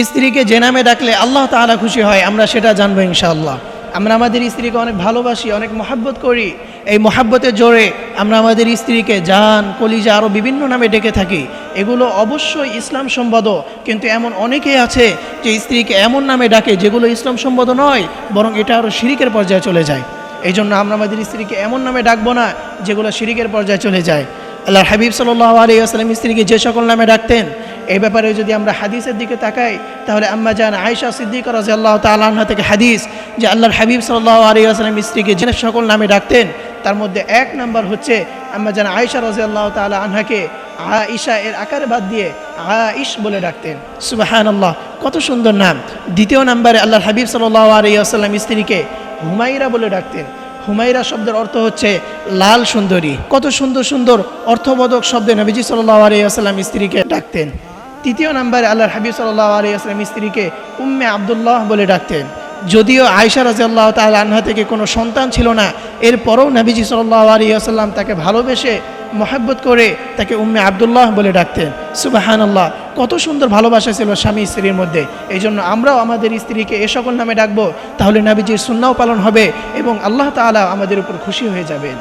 স্ত্রীকে যে নামে ডাকলে আল্লাহ তাআলা খুশি হয়, আমরা সেটা জানব ইনশাআল্লাহ। আমরা আমাদের স্ত্রীকে অনেক ভালোবাসি, অনেক মহাব্বত করি। এই মহাব্বতের জোরে আমরা আমাদের স্ত্রীকে জান, কলিজা আরও বিভিন্ন নামে ডেকে থাকি। এগুলো অবশ্যই ইসলাম সম্বদ কিন্তু এমন অনেকেই আছে যে স্ত্রীকে এমন নামে ডাকে যেগুলো ইসলাম সম্বদ নয়, বরং এটা আরও শিরিকের পর্যায়ে চলে যায়। এই জন্য আমরা আমাদের স্ত্রীকে এমন নামে ডাকবো না যেগুলো শিরিকের পর্যায়ে চলে যায়। আল্লাহ হাবিব সাল্লাহ আলী আসলাম স্ত্রীকে যে সকল নামে ডাকতেন এই ব্যাপারে যদি আমরা হাদিসের দিকে তাকাই, তাহলে আম্মা জান আয়সা সিদ্দিক রাজি আল্লাহ তাল্লাহা থেকে হাদিস যে আল্লাহর হাবিব সাল্লাহ আলী আসলাম স্ত্রীকে যে সকল নামে ডাকতেন, তার মধ্যে এক নাম্বার হচ্ছে আম্মা জান আয়সা রাজি আল্লাহ তালা আনহাকে আইসা এর আকারে বাদ দিয়ে আইস বলে ডাকতেন। সুবাহান আল্লাহ কত সুন্দর নাম। দ্বিতীয় নাম্বারে আল্লাহর হাবিব সাল্লাহ আলী আসাল্লাম স্ত্রীকে হুমাইরা বলে ডাকতেন। হুমাইরা শব্দের অর্থ হচ্ছে লাল সুন্দরী। কত সুন্দর সুন্দর অর্থবোধক শব্দে নবীজি সাল্লাহ আলিয়াল্লাম স্ত্রীকে ডাকতেন। তৃতীয় নাম্বারে আল্লাহর হাবিব সাল্লাহ আলিয়াল্লাম স্ত্রীকে উম্মে আবদুল্লাহ বলে ডাকতেন। যদিও আয়সা রাজিয়াল্লাহ তাল আনহা থেকে কোনো সন্তান ছিল না, এরপরও নবীজি সাল্লাহ আলিয়াল্লাম তাকে ভালোবেসে মহাব্বত করে তাকে উম্মে আবদুল্লাহ বলে ডাকতেন। সুবাহান আল্লাহ কত সুন্দর ভালোবাসা ছিল স্বামী স্ত্রীর মধ্যে। এই জন্য আমরাও আমাদের স্ত্রীকে এ সকল নামে ডাকবো, তাহলে নাবিজির সুন্নাও পালন হবে এবং আল্লাহ তাআলা আমাদের উপর খুশি হয়ে যাবেন।